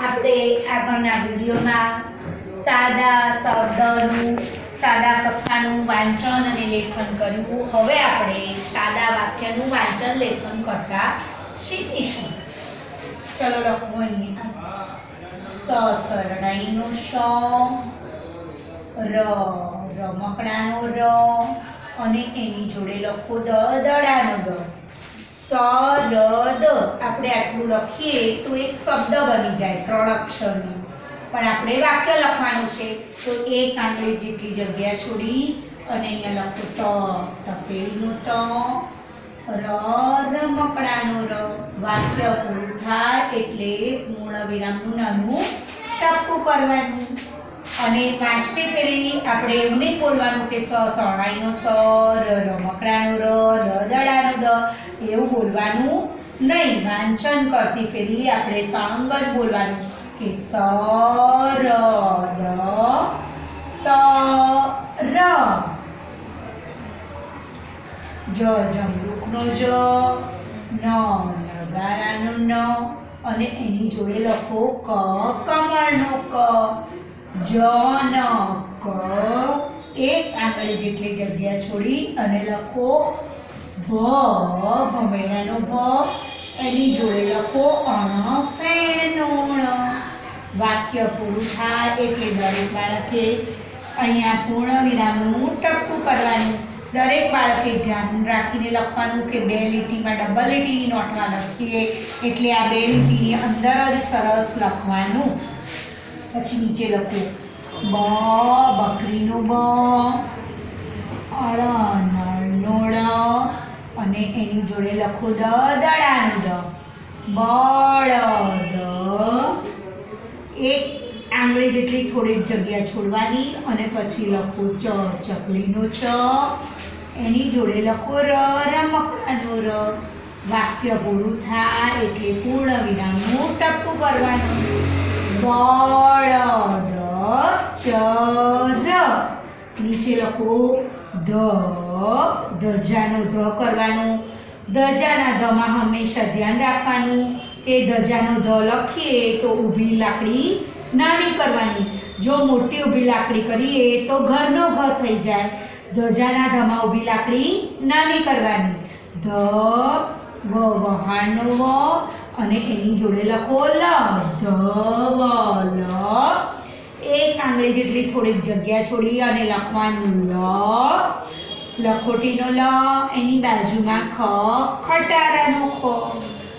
આપણે આગળના વિડીયોમાં સાદા શબ્દનું, સાદા કક્ષાનું વાંચન અને લેખન કર્યું. હવે આપણે સાદા વાક્યનું વાંચન, લેખન કરતા શીખીશું. ચલો લખો અહીંયા સ, ર રમકડાનો ર, અને એની જોડે લખો દ, દડાનો દ. સ ર દ આપણે આટલું લખીએ તો એક શબ્દ બની જાય, ત્રણ અક્ષરનું. પણ આપણે વાક્ય લખવાનું છે, તો એક આંગળી જેટલી જગ્યા છોડી અને અહીંયા લખો ત, તપેલીનો ત, ર રમકડાનો ર. વાક્ય પૂરું થાય એટલે પૂર્ણ વિરામનું નાનું ટપકું કરવાનું. અને વાંચતે ફેરી આપણે એવું નહીં બોલવાનું કે સ શરણાઈનો સ, ર રમકડાનો ર દ દડાનો દ, એવું બોલવાનું નહીં. વાંચન કરતી ફેરી આપણે સળંગ જ બોલવાનું કે સ, ર, દ, ત, ર. જ જમરૂખનો જ, ન, નગારાનો ન અને એની જોડે લખો ક, કમળનો ક. જ ન એક આંગળી જેટલી જગ્યા છોડી અને લખો ભ ભમેડાનો ભ, એની જોડે લખો અણ ફેણનો ણ. વાક્ય પૂરું થાય એટલે દરેક બાળકે અહીંયા પૂર્ણ વિરામનું ટપકું કરવાનું. દરેક બાળકે ધ્યાન રાખીને લખવાનું કે બે લીટીમાં ડબલ લીટીની નોટમાં લખીએ એટલે આ બે લીટીની અંદર જ સરસ લખવાનું. પછી નીચે લખો. બ, બકરીનો બ અળનો અને એની જોડે લખો દ, દડાનું દ. બળદ એક આંગળી જેટલી થોડીક જગ્યા છોડવાની અને પછી લખો ચ, ચકલીનો ચ એની જોડે લખો ર, રમકડાનો ર. વાક્ય પૂરું થાય એટલે પૂર્ણ વિરામનું ટપકું કરવાનું. બળદ નીચે લખો, ધ, ધજાનો ધ કરવાનું. ધજાના ધમાં હંમેશા ધ્યાન રાખવાનું કે ધજાનો ધ લખીએ તો ઊભી લાકડી નાની કરવાની. જો મોટી ઊભી લાકડી કરીએ તો ઘરનો ઘ થઈ જાય. ધજાના ધમાં ઊભી લાકડી નાની કરવાની. ધ વ વહાણનો વ, અને એની જોડે લખો લ, ધ, વ, લ. એક આંગળી જેટલી થોડીક જગ્યા છોડી અને લખવાનું લ. લખોટીનો લ, એની બાજુમાં ખ, ખટારાનો ખ.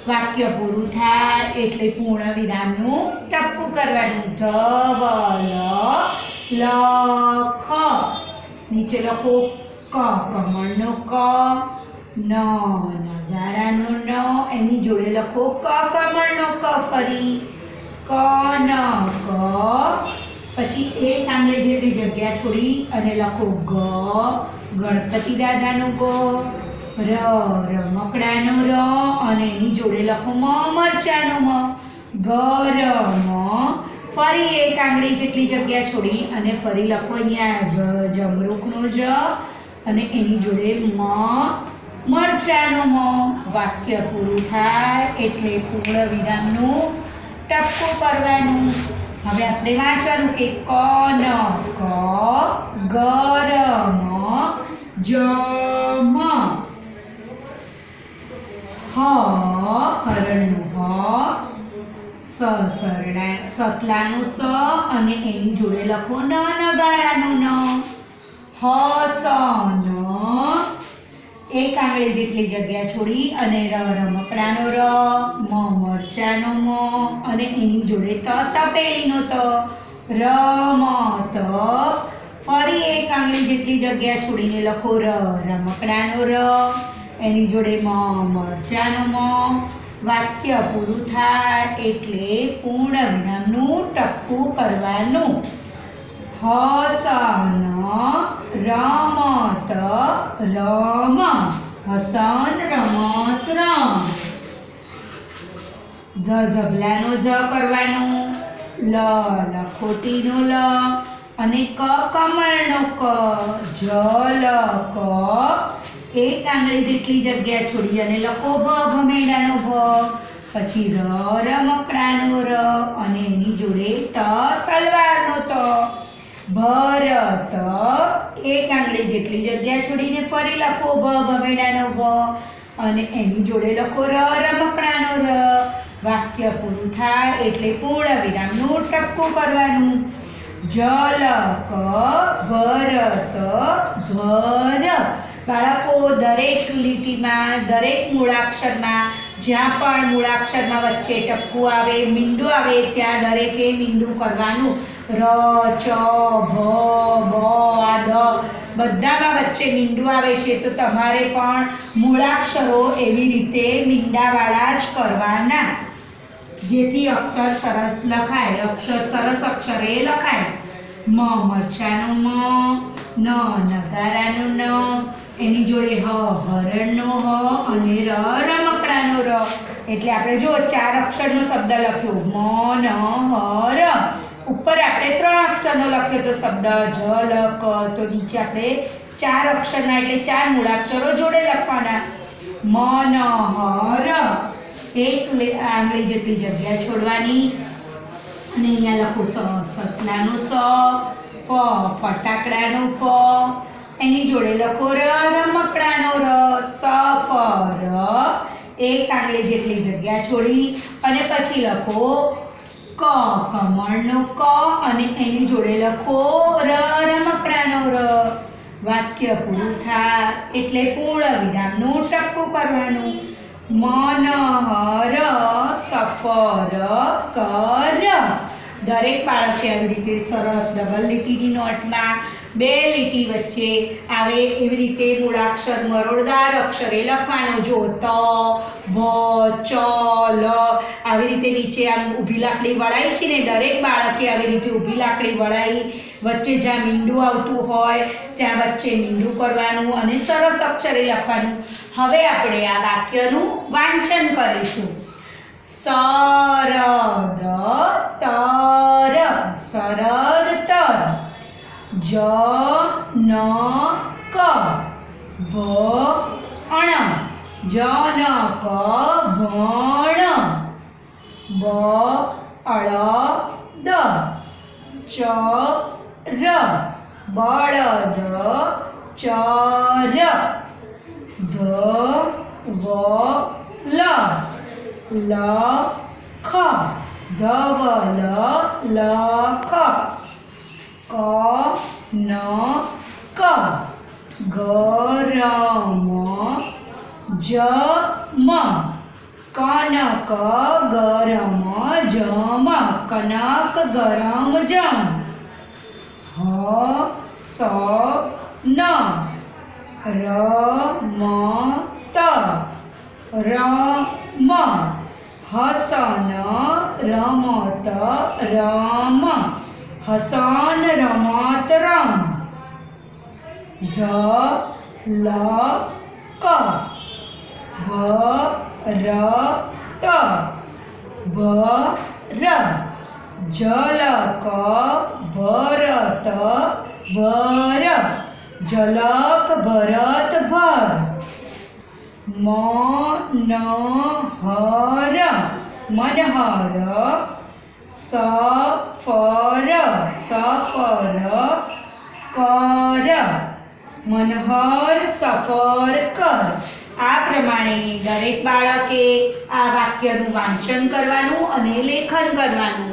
વાક્ય પૂરું થાય એટલે પૂર્ણ વિરામનું ટપકું કરવાનું. ધ, વ લ, ખ. નીચે લખો ક, કમળનો ક. ન નગારાનો ન, એની જોડે લખો ક કમળનો ક ફરી. ક, ન, ક. પછી એક આંગળે જેટલી જગ્યા છોડી અને લખો ગ, ગણપતિ દાદાનો ગ, ર રમકડાનો ર અને એની જોડે લખો મ, મરચાનો મ. ગરમ ફરી એક આંગળી જેટલી જગ્યા છોડી અને ફરી લખો અહીંયા જ જમરૂખનો જ અને એની જોડે મ મરચાનો વાક્ય પૂરું થાય એટલે પૂર્ણ વિરામનું ટપકું કરવાનું. હવે આપણે વાંચવાનું કે ક ક, ગરમ, જમ, હ, હરણનું હ, સ સસલાનું સ અને એની જોડે લખો ન, નગારાનું ન. હ સ ન એક આંગળી જેટલી જગ્યા છોડી અને ર રમકડાનો ર, મ મરચાનો મ અને એની જોડે ત તપેલીનો ત ર મ ત ફરી એક આંગળી જેટલી જગ્યા છોડીને લખો ર રમકડાનો ર. એની જોડે મ, મરચાનો મ. વાક્ય પૂરું થાય એટલે પૂર્ણ વિરામનું ટપકું કરવાનું. હસન. રમત રમ હસન રમત રમ જ ઝબલાનો જ કરવાનું લ લખોટીનો લ અને ક કમળનો ક જ લ ક એક આંગળી જેટલી જગ્યા છોડી અને લખો ભ ભમેડાનો ભ પછી ર રમકડાનો ર અને એની જોડે ત તલવારનો ત ભરત. એક આંગળી જેટલી જગ્યા છોડીને ફરી લખો ભ ભમેડાનો ભ અને એની જોડે લખો ર રમકડાનો ર. વાક્ય પૂરું થાય એટલે પૂર્ણ વિરામનું ટપકું કરવાનું. જલક, ભરત ભર બાળકો, દરેક લીટીમાં, દરેક મૂળાક્ષરમાં, જ્યાં પણ મૂળાક્ષરમાં વચ્ચે ટપકું આવે, મીંડું આવે, ત્યાં દરેકે મીંડું કરવાનું. ર ચ ભ બ આ દ બધામાં વચ્ચે મીંડું આવે છે, તો તમારે પણ મૂળાક્ષરો એવી રીતે મીંડાવાળા જ કરવાના. જેથી અક્ષર સરસ લખાય, અક્ષર સરસ અક્ષરે લખાય. મ, મરચાનું મ, ન, નગારાનું ન, એની જોડે હ, હરણનો હ અને ર, રમકડાનો ર. એટલે આપણે જો ચાર અક્ષરનો શબ્દ લખ્યો, મ, ન, હ, ર. ઉપર આપણે ત્રણ અક્ષરનો લખ્યો તો શબ્દ, જ, લ, ક, તો નીચે આપણે ચાર અક્ષરના એટલે ચાર મૂળાક્ષરો જોડે લખવાના. મ, ન, હ, ર. એક આંગળી જેટલી જગ્યા છોડવાની. અને અહીંયા લખો સ સસલાનું સ, ફ, ફટાકડાનું ફ. એની જોડે લખો ર રમકડાનો ર, સ, ફ, ર. એક આંગળી જેટલી જગ્યા છોડી અને પછી લખો ક, કમળનો ક અને એની જોડે લખો ર રમકડાનો ર. વાક્ય પૂરું થાય એટલે પૂર્ણ વિરામનું ટપકું કરવાનું. મનહર સફર કર. દરેક બાળકે આવી રીતે સરસ ડબલ લીટીની નોટમાં બે લીટી વચ્ચે આવે એવી રીતે મૂળાક્ષર મરોડદાર અક્ષરે લખવાનો જો ત ભ ચ, લ આવી રીતે નીચે આમ ઊભી લાકડી વળાઈ છે ને, દરેક બાળકે આવી રીતે ઊભી લાકડી વળાઈ, વચ્ચે જ્યાં મીંડું આવતું હોય ત્યાં વચ્ચે મીંડું કરવાનું અને સરસ અક્ષરે લખવાનું. હવે આપણે આ વાક્યનું વાંચન કરીશું. સરદ તર સરદ તર જ ન ક ભ અણ જનક, ભણ બ અળ દ ચ ર બળદ, ચર ધ વ લ ખ ધવલ લખ ક ન ક ગરમ જમ કનક ગરમ જમ કનક ગરમ જમ હ સ ન રમત રમ હસન રમત રમ હસન રમત રમ ઝ લ ક ભ ર ત ભર જલક ભરત ભર જલક ભરત ભર મનહર મનહર, સફર સફર, કર, મનહર, સફર, કર. આ પ્રમાણે દરેક બાળકે આ વાક્યનું વાંચન કરવાનું અને લેખન કરવાનું.